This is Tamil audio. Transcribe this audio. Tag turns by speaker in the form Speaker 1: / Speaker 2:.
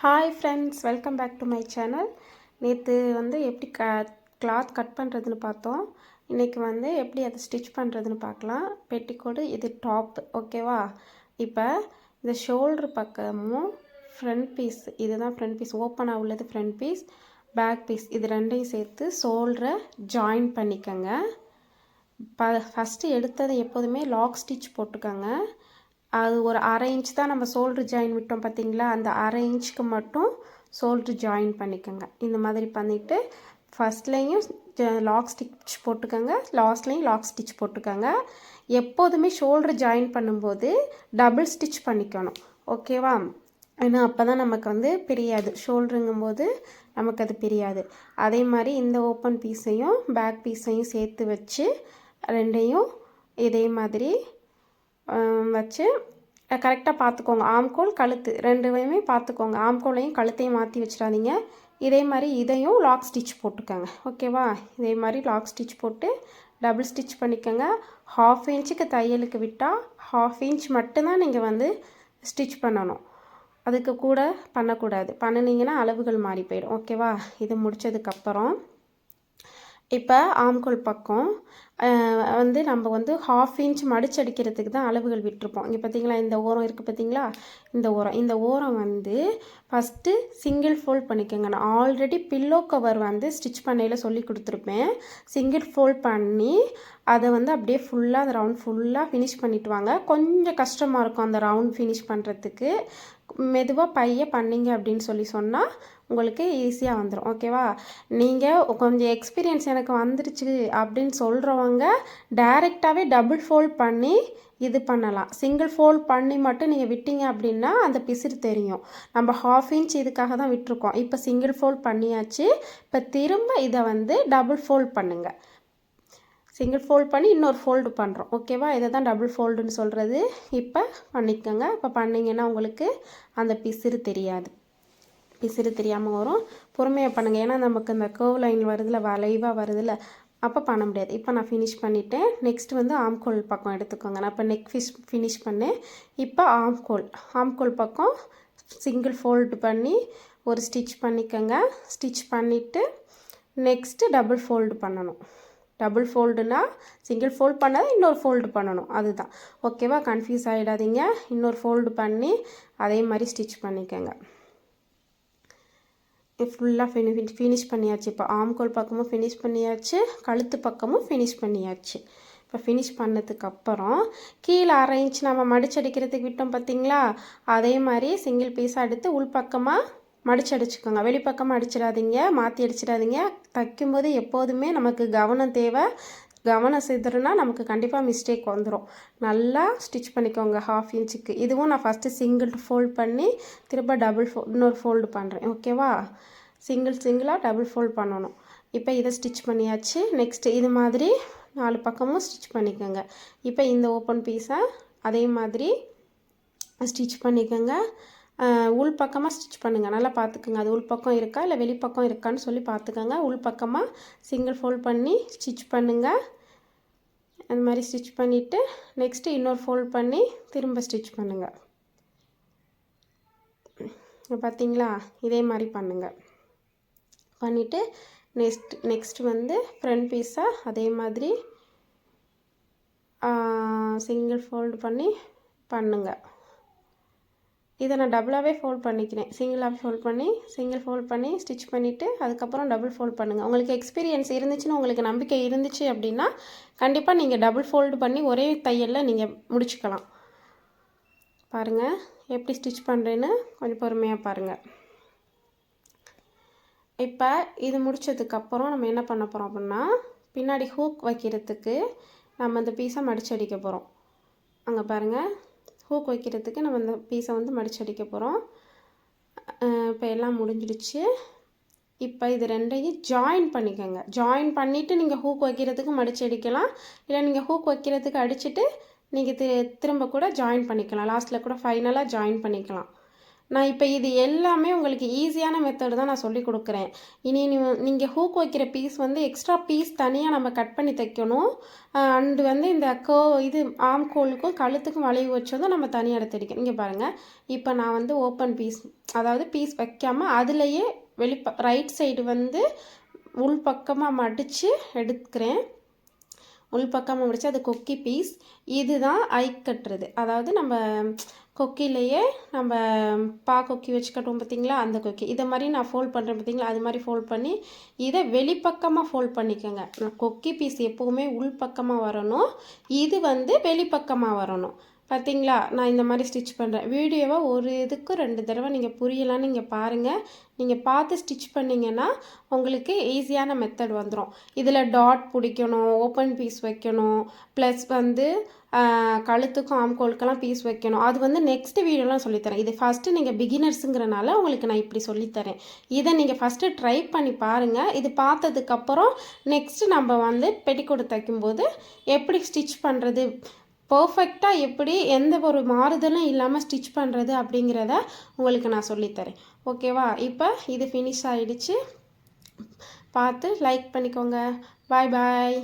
Speaker 1: Hi friends welcome back to my channel நேற்று வந்து எப்படி க கிளாத் கட் பண்ணுறதுன்னு பார்த்தோம். இன்றைக்கி வந்து எப்படி அதை ஸ்டிச் பண்ணுறதுன்னு பார்க்கலாம். பெட்டிக்கோடு இது டாப் ஓகேவா இப்போ இந்த ஷோல்ட்ரு பக்கமும் ஃப்ரண்ட் பீஸ் இதுதான் ஃப்ரண்ட் பீஸ் ஓப்பனாக உள்ளது ஃப்ரண்ட் பீஸ் பேக் பீஸ் இது ரெண்டையும் சேர்த்து ஷோல்டரை ஜாயின் பண்ணிக்கோங்க. ப ஃபஸ்ட்டு எடுத்ததை எப்போதுமே லாக் ஸ்டிச் போட்டுக்கோங்க. அது ஒரு அரை இன்ச் தான் நம்ம ஷோல்ட்ரு ஜாயின் விட்டோம் பார்த்தீங்களா அந்த அரை இன்ச்சுக்கு மட்டும் ஷோல்ட்ரு ஜாயின் பண்ணிக்கோங்க. இந்த மாதிரி பண்ணிவிட்டு ஃபஸ்ட்லேயும் லாக் ஸ்டிச் போட்டுக்கோங்க. லாஸ்ட்லேயும் லாக் ஸ்டிச் போட்டுக்கோங்க. எப்போதுமே ஷோல்ட்ரு ஜாயின் பண்ணும்போது டபுள் ஸ்டிச் பண்ணிக்கணும். ஓகேவா ஏன்னா அப்போ தான் நமக்கு வந்து பிரியாது. ஷோல்டருங்கும் போது நமக்கு அது பிரியாது. அதே மாதிரி இந்த ஓப்பன் பீஸையும் பேக் பீஸையும் சேர்த்து வச்சு ரெண்டையும் இதே மாதிரி வச்சு கரெக்டாக பார்த்துக்கோங்க ஆம்கோல் கழுத்து. ரெண்டுமே பார்த்துக்கோங்க ஆம்கோலையும் கழுத்தையும் மாற்றி வச்சிடாதீங்க. இதே மாதிரி இதையும் லாக் ஸ்டிச் போட்டுக்கோங்க. ஓகேவா இதே மாதிரி லாக் ஸ்டிச் போட்டு டபுள் ஸ்டிச் பண்ணிக்கோங்க. ஹாஃப் இன்ச்சுக்கு தையலுக்கு விட்டால் ஹாஃப் இன்ச் மட்டும்தான் நீங்கள் வந்து ஸ்டிச் பண்ணணும். அதுக்கு கூட பண்ணக்கூடாது. பண்ணினீங்கன்னா அளவுகள் மாறி போயிடும். ஓகேவா இது முடித்ததுக்கப்புறம் இப்போ ஆம்கோல் பக்கம் வந்து நம்ம வந்து ஹாஃப் இன்ச் மடிச்சடிக்கிறதுக்கு தான் அளவுகள் விட்டுருப்போம். இங்கே பார்த்தீங்களா இந்த ஓரம் இருக்குது பார்த்தீங்களா இந்த ஓரம். இந்த ஓரம் வந்து ஃபஸ்ட்டு சிங்கிள் ஃபோல்ட் பண்ணிக்கோங்க. நான் ஆல்ரெடி பில்லோ கவர் வந்து ஸ்டிச் பண்ணையில் சொல்லி கொடுத்துருப்பேன். சிங்கிள் ஃபோல்ட் பண்ணி அதை வந்து அப்படியே ஃபுல்லாக அந்த ரவுண்ட் ஃபுல்லாக ஃபினிஷ் பண்ணிட்டு வாங்க. கொஞ்சம் கஷ்டமாக இருக்கும் அந்த ரவுண்ட் ஃபினிஷ் பண்ணுறதுக்கு மெதுவாக பைய பண்ணிங்க அப்படின்னு சொல்லி சொன்னால் உங்களுக்கு ஈஸியாக வந்துடும் ஓகேவா நீங்கள் கொஞ்சம் எக்ஸ்பீரியன்ஸ் எனக்கு வந்துருச்சு அப்படின்னு சொல்கிறவங்க டைரெக்டாகவே டபுள் ஃபோல்ட் பண்ணி இது பண்ணலாம். சிங்கிள் ஃபோல்ட் பண்ணி மட்டும் நீங்கள் விட்டீங்க அப்படின்னா அந்த பிசிறு தெரியும். நம்ம ஹாஃப் இன்ச் இதுக்காக தான் விட்டுருக்கோம். இப்போ சிங்கிள் ஃபோல்ட் பண்ணியாச்சு. இப்போ திரும்ப இதை வந்து டபுள் ஃபோல்ட் பண்ணுங்கள் சிங்கிள் ஃபோல்ட் பண்ணி இன்னொரு ஃபோல்டு பண்ணுறோம் ஓகேவா இதை தான் டபுள் ஃபோல்டுன்னு சொல்கிறது இப்போ பண்ணிக்கோங்க. இப்போ பண்ணிங்கன்னா உங்களுக்கு அந்த பிசிறு தெரியாது. பிசிறு தெரியாமல் வரும். பொறுமையாக பண்ணுங்கள் ஏன்னா நமக்கு இந்த கர்வ் லைன் வருதுல வளைவாக வருதுல அப்போ பண்ண முடியாது. இப்போ நான் ஃபினிஷ் பண்ணிவிட்டேன் நெக்ஸ்ட் வந்து ஆம்கோல் பக்கம் எடுத்துக்கோங்க. நான் இப்போ நெக் ஃபிஷ் ஃபினிஷ் பண்ணேன். இப்போ ஆம்கோல் ஆம்கோல் பக்கம் சிங்கிள் ஃபோல்டு பண்ணி ஒரு ஸ்டிச் பண்ணிக்கோங்க. ஸ்டிச் பண்ணிவிட்டு நெக்ஸ்ட்டு டபுள் ஃபோல்டு பண்ணணும். டபுள் ஃபோல்டுனா சிங்கிள் ஃபோல்ட் பண்ணால் இன்னொரு ஃபோல்டு பண்ணணும். அதுதான். ஓகேவா கன்ஃபியூஸ் ஆகிடாதீங்க இன்னொரு ஃபோல்டு பண்ணி அதே மாதிரி ஸ்டிச் பண்ணிக்கோங்க. ஃபுல்லாக ஃபினி ஃபினிஷ் பண்ணியாச்சு. இப்போ ஆம்கோல் பக்கமும் ஃபினிஷ் பண்ணியாச்சு. கழுத்து பக்கமும் ஃபினிஷ் பண்ணியாச்சு. இப்போ ஃபினிஷ் பண்ணதுக்கப்புறம் கீழே அரை இன்ச் நம்ம மடிச்சடிக்கிறதுக்கு விட்டோம் பார்த்தீங்களா அதே மாதிரி சிங்கிள் பீஸாக எடுத்து உள் பக்கமாக மடிச்சு அடிச்சுக்கோங்க வெளிப்பக்கமாக அடிச்சிடாதீங்க. மாற்றி அடிச்சிடாதீங்க. தைக்கும்போது எப்போதுமே நமக்கு கவனம் தேவை. கவனம் சிதறுனா நமக்கு கண்டிப்பாக மிஸ்டேக் வந்துடும் நல்லா ஸ்டிச் பண்ணிக்கோங்க ஹாஃப் இன்ச்சுக்கு இதுவும் நான் ஃபஸ்ட்டு சிங்கிள் ஃபோல்ட் பண்ணி திரும்ப டபுள் ஃபோ இன்னொரு ஃபோல்டு பண்ணுறேன் ஓகேவா சிங்கிள் சிங்கிளாக டபுள் ஃபோல்ட் பண்ணணும். இப்போ இதை ஸ்டிச் பண்ணியாச்சு. நெக்ஸ்ட்டு இது மாதிரி நாலு பக்கமும் ஸ்டிச் பண்ணிக்கோங்க. இப்போ இந்த ஓப்பன் பீஸை அதே மாதிரி ஸ்டிச் பண்ணிக்கோங்க. உள் பக்கமாக ஸ்டிச் பண்ணுங்கள் நல்லா பார்த்துக்குங்க அது உள் பக்கம் இருக்கா? இல்லை வெளிப்பக்கம் இருக்கான்னு சொல்லி பார்த்துக்கோங்க உள் பக்கமாக சிங்கிள் ஃபோல்ட் பண்ணி ஸ்டிச் பண்ணுங்கள் அந்த மாதிரி ஸ்டிச் பண்ணிவிட்டு நெக்ஸ்ட்டு இன்னொரு ஃபோல்ட் பண்ணி திரும்ப ஸ்டிச் பண்ணுங்கள் பார்த்தீங்களா இதே மாதிரி பண்ணுங்கள் பண்ணிவிட்டு நெக்ஸ்ட் நெக்ஸ்ட் வந்து ஃப்ரண்ட் பீஸாக அதே மாதிரி சிங்கிள் ஃபோல்டு பண்ணி பண்ணுங்கள் இதை நான் டபுளாகவே ஃபோல்ட் பண்ணிக்கிறேன். சிங்கிளாக ஃபோல்ட் பண்ணி சிங்கிள் ஃபோல்ட் பண்ணி ஸ்டிச் பண்ணிவிட்டு அதுக்கப்புறம் டபுள் ஃபோல்ட் பண்ணுங்கள் உங்களுக்கு எக்ஸ்பீரியன்ஸ் இருந்துச்சுன்னு உங்களுக்கு நம்பிக்கை இருந்துச்சு அப்படின்னா கண்டிப்பாக நீங்கள் டபுள் ஃபோல்டு பண்ணி ஒரே தையலில் நீங்கள் முடிச்சுக்கலாம். பாருங்கள் எப்படி ஸ்டிச் பண்ணுறேன்னு கொஞ்சம் பொறுமையாக பாருங்கள் இப்போ இது முடித்ததுக்கப்புறம் நம்ம என்ன பண்ண போகிறோம் அப்படின்னா பின்னாடி ஹூக் வைக்கிறதுக்கு நம்ம இந்த பீஸை மடிச்சு அடிக்க போகிறோம் அங்கே பாருங்கள் ஹூக் வைக்கிறதுக்கு நம்ம இந்த பீஸை வந்து மடிச்சு அடிக்க போகிறோம் இப்போ எல்லாம் முடிஞ்சிடுச்சு. இப்போ இது ரெண்டையும் ஜாயின் பண்ணிக்கோங்க. ஜாயின் பண்ணிவிட்டு நீங்கள் ஹூக் வைக்கிறதுக்கு மடிச்சு அடிக்கலாம். இல்லை நீங்கள் ஹூக் வைக்கிறதுக்கு அடிச்சுட்டு நீங்கள் தி திரும்ப கூட ஜாயின் பண்ணிக்கலாம். லாஸ்ட்டில் கூட ஃபைனலாக ஜாயின் பண்ணிக்கலாம். நான் இப்போ இது எல்லாமே உங்களுக்கு ஈஸியான மெத்தடு தான் நான் சொல்லி கொடுக்குறேன். இனி நீங்கள் ஹூக் வைக்கிற பீஸ் வந்து எக்ஸ்ட்ரா பீஸ் தனியாக நம்ம கட் பண்ணி தைக்கணும். அண்டு வந்து இந்த கோ இது ஆம் கோலுக்கும் கழுத்துக்கும் வளைவு வச்சதும் நம்ம தனியாக எடுத்து அடிக்கணும். இங்கே பாருங்கள் இப்போ நான் வந்து ஓப்பன் பீஸ் அதாவது பீஸ் வைக்காமல் அதுலேயே வெளிப்ப ரைட் சைடு வந்து உள் பக்கமாக மடித்து எடுக்கிறேன். உள்பக்கமாக முடிச்சு அது கொக்கி பீஸ் இதுதான் ஐ கட்டுறது. அதாவது நம்ம கொக்கிலேயே நம்ம பா கொக்கி வச்சு கட்டுவோம் பார்த்தீங்களா? அந்த கொக்கி. இதை மாதிரி நான் ஃபோல்ட் பண்ணுறேன் பார்த்தீங்களா? அது மாதிரி ஃபோல்ட் பண்ணி இதை வெளிப்பக்கமாக ஃபோல்ட் பண்ணிக்கோங்க. நான் கொக்கி பீஸ் எப்போவுமே உள்பக்கமாக வரணும். இது வந்து வெளிப்பக்கமாக வரணும். பார்த்தீங்களா நான் இந்த மாதிரி ஸ்டிச் பண்ணுறேன் வீடியோவை ஒரு இதுக்கு ரெண்டு தடவை நீங்கள் புரியலான்னு நீங்கள் பாருங்கள் நீங்கள் பார்த்து ஸ்டிச் பண்ணிங்கன்னா உங்களுக்கு ஈஸியான மெத்தட் வந்துடும் இதில் டாட் பிடிக்கணும் ஓப்பன் பீஸ் வைக்கணும் ப்ளஸ் வந்து கழுத்துக்கும் ஆம்கோலுக்கெல்லாம் பீஸ் வைக்கணும். அது வந்து நெக்ஸ்ட் வீடியோலாம் சொல்லித்தரேன். இது ஃபஸ்ட்டு நீங்கள் பிகினர்ஸுங்கிறனால உங்களுக்கு நான் இப்படி சொல்லித்தரேன். இதை நீங்கள் ஃபஸ்ட்டு ட்ரை பண்ணி பாருங்கள் இது பார்த்ததுக்கப்புறம் நெக்ஸ்ட்டு நம்ம வந்து பெட்டிக்கோடு தைக்கும்போது எப்படி ஸ்டிச் பண்ணுறது பர்ஃபெக்டாக எப்படி எந்த ஒரு மாறுதலும் இல்லாமல் ஸ்டிச் பண்ணுறது அப்படிங்கிறத உங்களுக்கு நான் சொல்லித்தரேன். ஓகேவா இப்போ இது ஃபினிஷ் ஆகிடுச்சு பார்த்து லைக் பண்ணிக்கோங்க. பாய் பாய்